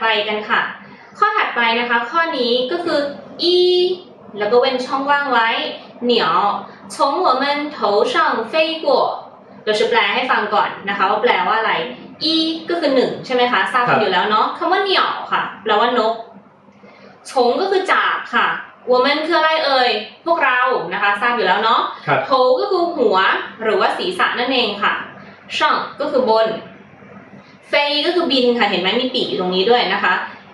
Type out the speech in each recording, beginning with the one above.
ไปกันค่ะ ข้อถัดไปนะคะ ข้อนี้ก็คือ อีแล้วก็เว้นช่องว่างไว้เหนียว从我们头上飞过เราจะแปลให้ฟังก่อนนะคะ ว่าแปลว่าอะไร อีก็คือหนึ่งใช่ไหมคะทราบ ครั กัน บ อยู่แล้วเนาะคำว่าเหนียวค่ะแปลว่านกชงก็คือจากค่ะ我们คืออะไรเอ่ยพวกเรานะคะ ทราบอยู่แล้วเนาะ ครับ โถก็คือหัวหรือว่าศีรษะนั่นเองค่ะช่างก็คือบน เ ฟยก็คือบินค่ะเห็นไหมมีปีกอยู่ตรงนี้ด้วยนะคะ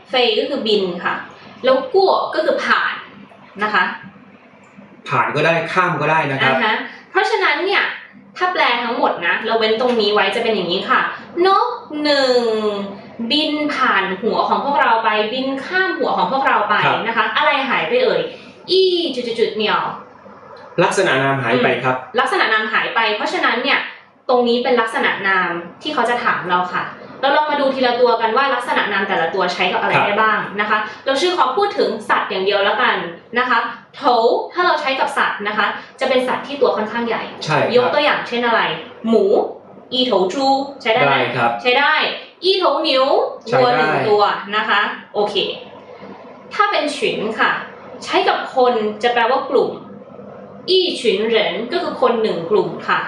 เฟยก็คือบินค่ะ แล้วกั่วก็คือผ่านนะคะ ผ่านก็ได้ข้ามก็ได้นะครับอ่าฮะเพราะฉะนั้นเนี่ยถ้าแปลทั้งหมดนะ เราเว้นตรงนี้ไว้จะเป็นอย่างนี้ค่ะ นกหนึ่งบินผ่านหัวของพวกเราไปบินข้ามหัวของพวกเราไปครับนะคะ อะไรหายไปเอ่ยอีจุดๆๆเหนียวลักษณะนามหายไปครับ ลักษณะนามหายไป เพราะฉะนั้นเนี่ยตรงนี้เป็นลักษณะนามที่เขาจะถามเราค่ะ เราลองมาดูทีละตัวกันว่าลักษณะนามแต่ละตัวใช้กับอะไรครับได้บ้างนะคะ เราชื่อขอพูดถึงสัตว์อย่างเดียวแล้วกันนะคะโถถ้าเราใช้กับสัตว์นะคะ จะเป็นสัตว์ที่ตัวค่อนข้างใหญ่ ใช่คยรักบตัวอย่างเช่นอะไร หมู อีโถจูใช้ได้ไหมได้ครับใช้ได้ อีโถหนิวใช้วัวได้หนึ่งตัวนะคะ โอเค ถ้าเป็นฉินค่ะ ใช้กับคนจะแปลว่ากลุ่ม อีฉินเหรินก็คือคนหนึ่งกลุ่มค่ะ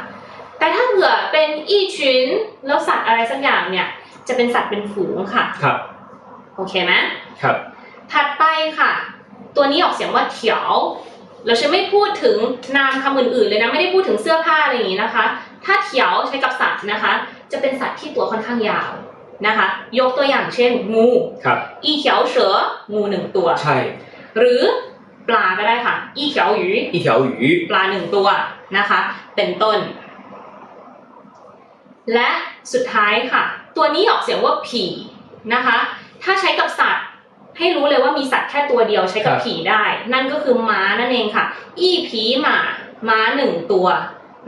แต่ถ้าเผื่อเป็นอีฉินแล้วสัตว์อะไรสักอย่างเนี่ย จะเป็นสัตว์เป็นฝูงค่ะ ครับ โอเคไหมครับ ถัดไปค่ะ ตัวนี้ออกเสียงว่าเถียว เราจะไม่พูดถึงนามคำอื่นๆเลยนะ ไม่ได้พูดถึงเสื้อผ้าอะไรอย่างนี้นะคะ ถ้าเถียวใช้กับสัตว์นะคะ จะเป็นสัตว์ที่ตัวค่อนข้างยาวนะคะ ยกตัวอย่างเช่นงูครับ อีเถียวเสืองูหนึ่งตัว ใช่ หรือปลาก็ได้ค่ะ อีเถียวหยูอีเถียวหยูปลาหนึ่งตัวนะคะ เป็นต้น และสุดท้ายค่ะ ตัวนี้ออกเสียงว่าผีนะคะ ถ้าใช้กับสัตว์ให้รู้เลยว่ามีสัตว์แค่ตัวเดียวใช้กับผีได้ นั่นก็คือม้านั่นเองค่ะ อีผีหมาม้าหนึ่งตัว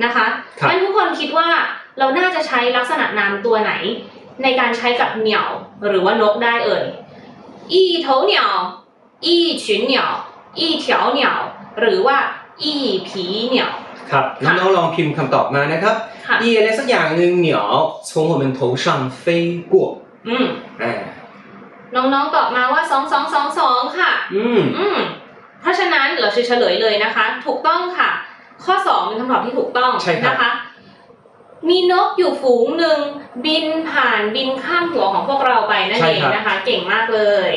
นะคะครับงั้นทุกคนคิดว่าเราน่าจะใช้ลักษณะนามตัวไหน ในการใช้กับเหนี่ยวหรือว่านกได้เอ่ย อีโถเหนี่ยว อีฉุนเหนี่ยว อีเถียวเหนี่ยว หรือว่าอีผีเหนี่ยว ครับ ค่ะ น้องๆลองพิมพ์คำตอบมานะครับ ค่ะ อีอะไรสักอย่างหนึ่งเหนียว从我们头上飞过 อืม อ่า น้องๆตอบมาว่าสองสองสองสองค่ะ อืม อืม เพราะฉะนั้นเราจะเฉลยเลยนะคะ ถูกต้องค่ะ ข้อ 2 เป็นคำตอบที่ถูกต้อง ใช่ครับ นะคะ มีนกอยู่ฝูงหนึ่งบินผ่านบินข้ามหัวของพวกเราไปนั่นเองนะคะ เก่งมากเลย